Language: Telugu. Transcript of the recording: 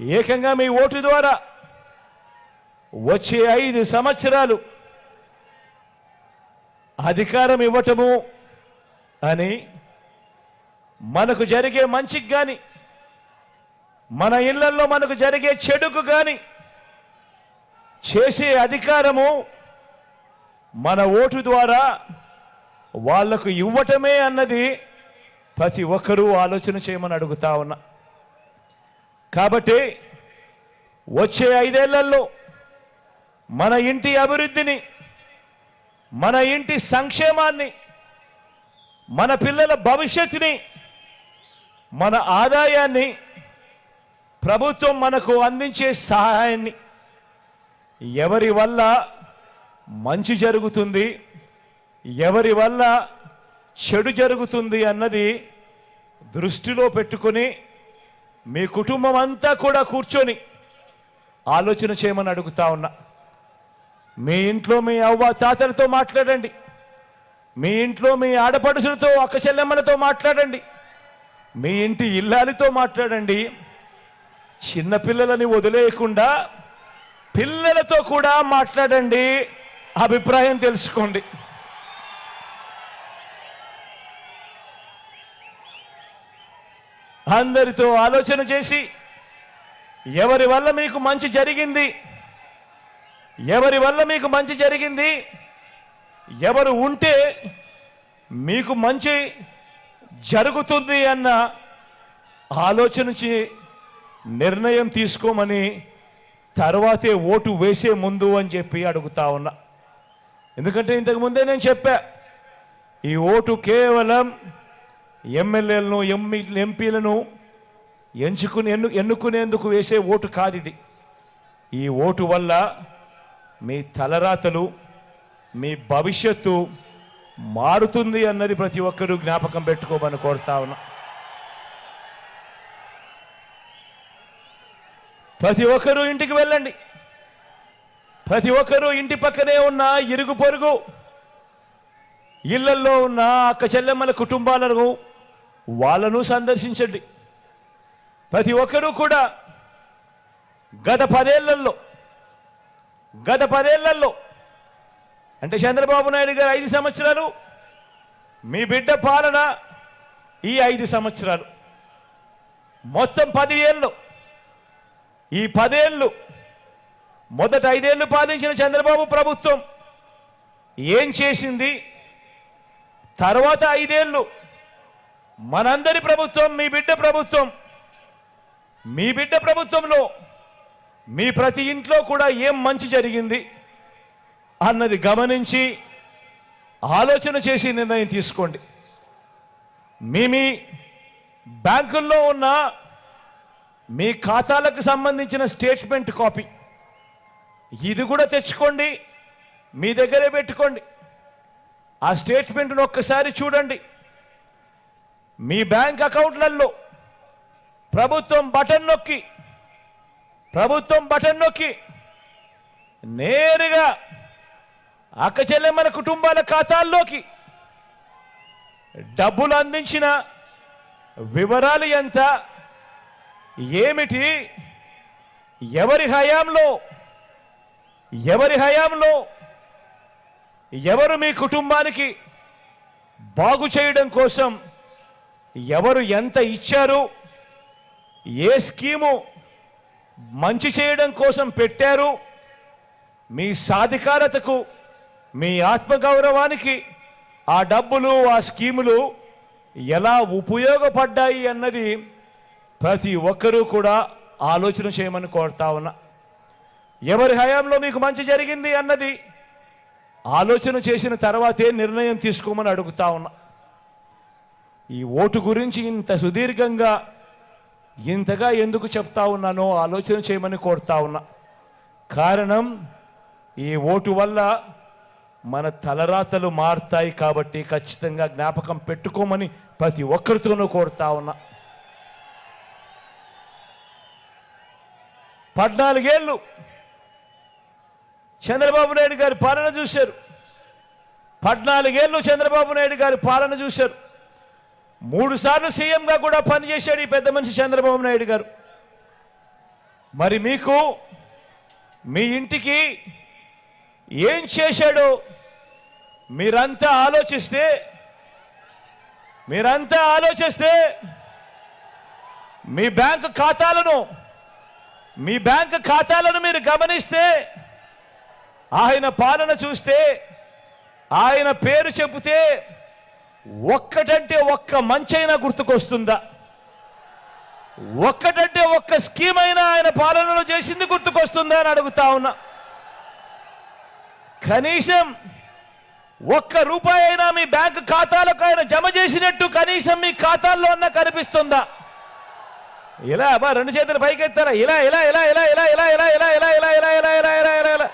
ఏకంగా మీ ఓటు ద్వారా వచ్చే ఐదు సంవత్సరాలు అధికారం ఇవ్వటము అని మనకు జరిగే మంచికి కానీ మన ఇళ్ళలో మనకు జరిగే చెడుకు కానీ చేసే అధికారము మన ఓటు ద్వారా వాళ్ళకు ఇవ్వటమే అన్నది ప్రతి ఒక్కరూ ఆలోచన చేయమని అడుగుతా ఉన్నా. కాబట్టి వచ్చే ఐదేళ్ళలో మన ఇంటి అభివృద్ధిని మన ఇంటి సంక్షేమాన్ని మన పిల్లల భవిష్యత్తుని మన ఆదాయాన్ని ప్రభుత్వం మనకు అందించే సహాయాన్ని ఎవరి వల్ల మంచి జరుగుతుంది ఎవరి వల్ల చెడు జరుగుతుంది అన్నది దృష్టిలో పెట్టుకొని మీ కుటుంబం అంతా కూడా కూర్చొని ఆలోచన చేయమని అడుగుతా ఉన్నా. మీ ఇంట్లో మీ అవ్వ తాతలతో మాట్లాడండి. మీ ఇంట్లో మీ ఆడపడుచులతో అక్క చెల్లెమ్మలతో మాట్లాడండి. మీ ఇంటి ఇల్లాలితో మాట్లాడండి. చిన్నపిల్లలని వదిలేయకుండా పిల్లలతో కూడా మాట్లాడండి. అభిప్రాయం తెలుసుకోండి. అందరితో ఆలోచన చేసి ఎవరి వల్ల మీకు మంచి జరిగింది? ఎవరి వల్ల మీకు మంచి జరిగింది? ఎవరు ఉంటే మీకు మంచి జరుగుతుంది అన్న ఆలోచన నిర్ణయం తీసుకోమని తర్వాతే ఓటు వేసే ముందు అని చెప్పి అడుగుతా ఉన్నా. ఎందుకంటే ఇంతకుముందే నేను చెప్పా ఈ ఓటు కేవలం ఎమ్మెల్యేలను ఎంపీ ఎంపీలను ఎంచుకుని ఎన్ను ఎన్నుకునేందుకు వేసే ఓటు కాదు ఇది ఈ ఓటు వల్ల మీ తలరాతలు మీ భవిష్యత్తు మారుతుంది అన్నది ప్రతి ఒక్కరూ జ్ఞాపకం పెట్టుకోమని కోరుతా ఉన్నా. ప్రతి ఒక్కరూ ఇంటికి వెళ్ళండి. ప్రతి ఒక్కరూ ఇంటి పక్కనే ఉన్న ఇరుగు పొరుగు ఇళ్ళల్లో ఉన్న అక్క చెల్లెమ్మల కుటుంబాలను వాళ్ళను సందర్శించండి. ప్రతి ఒక్కరూ కూడా గత పదేళ్ళలో గత పదేళ్ళలో అంటే చంద్రబాబు నాయుడు గారు ఐదు సంవత్సరాలు మీ బిడ్డ పాలన ఈ ఐదు సంవత్సరాలు. మొత్తం పది ఏళ్ళు ఈ పదేళ్ళు మొదట ఐదేళ్ళు పాలించిన చంద్రబాబు ప్రభుత్వం ఏం చేసింది? తర్వాత ఐదేళ్ళు మనందరి ప్రభుత్వం మీ బిడ్డ ప్రభుత్వం మీ బిడ్డ ప్రభుత్వంలో మీ ప్రతి ఇంట్లో కూడా ఏం మంచి జరిగింది అన్నది గమనించి ఆలోచన చేసి నిర్ణయం తీసుకోండి. మీ మీ బ్యాంకుల్లో ఉన్న మీ ఖాతాలకు సంబంధించిన స్టేట్మెంట్ కాపీ ఇది కూడా తెచ్చుకోండి మీ దగ్గరే పెట్టుకోండి. ఆ స్టేట్మెంట్ను ఒక్కసారి చూడండి. మీ బ్యాంక్ అకౌంట్లలో ప్రభుత్వం బటన్ నొక్కి ప్రభుత్వం బటన్ నొక్కి నేరుగా అక్క చెల్లెమ్మల కుటుంబాల ఖాతాల్లోకి డబ్బులు అందించిన వివరాలు ఎంత ఏమిటి ఎవరి హయాంలో ఎవరి హయాంలో ఎవరు మీ కుటుంబానికి బాగు చేయడం కోసం ఎవరు ఎంత ఇచ్చారు ఏ స్కీము మంచి చేయడం కోసం పెట్టారు మీ సాధికారతకు మీ ఆత్మగౌరవానికి ఆ డబ్బులు ఆ స్కీములు ఎలా ఉపయోగపడ్డాయి అన్నది ప్రతి ఒక్కరూ కూడా ఆలోచన చేయమని కోరుతా ఉన్నా. ఎవరి హయాంలో మీకు మంచి జరిగింది అన్నది ఆలోచన చేసిన తర్వాతే నిర్ణయం తీసుకోమని అడుగుతా ఉన్నా. ఈ ఓటు గురించి ఇంత సుదీర్ఘంగా ఇంతగా ఎందుకు చెప్తా ఉన్నానో ఆలోచన చేయమని కోరుతా ఉన్నా. కారణం ఈ ఓటు వల్ల మన తలరాతలు మారుతాయి కాబట్టి ఖచ్చితంగా జ్ఞాపకం పెట్టుకోమని ప్రతి ఒక్కరితోనూ కోరుతా ఉన్నా. పద్నాలుగేళ్ళు చంద్రబాబు నాయుడు గారి పాలన చూశారు. పద్నాలుగేళ్ళు చంద్రబాబు నాయుడు గారి పాలన చూశారు. మూడు సార్లు సీఎంగా కూడా పనిచేశాడు ఈ పెద్ద మనిషి చంద్రబాబు నాయుడు గారు. మరి మీకు మీ ఇంటికి ఏం చేశాడో మీరంతా ఆలోచిస్తే మీరంతా ఆలోచిస్తే మీ బ్యాంకు ఖాతాలను మీ బ్యాంకు ఖాతాలను మీరు గమనిస్తే ఆయన పాలన చూస్తే ఆయన పేరు చెబితే ఒక్కటంటే ఒక్క మంచైనా గుర్తుకొస్తుందా ఒక్కటంటే ఒక్క స్కీమ్ అయినా ఆయన పాలనలో చేసింది గుర్తుకొస్తుందా అని అడుగుతా ఉన్నా కనీసం ఒక్క రూపాయి అయినా మీ బ్యాంక్ ఖాతాలకు ఆయన జమ చేసినట్టు కనీసం మీ ఖాతాల్లో అన్న కనిపిస్తుందా ఇలా అబ్బా రెండు చేతులు పైకెత్తారా ఇలా ఇలా ఇలా ఇలా ఇలా ఇలా ఇలా ఇలా ఇలా ఇలా ఇలా ఇలా ఇలా ఇలా ఇలా ఇలా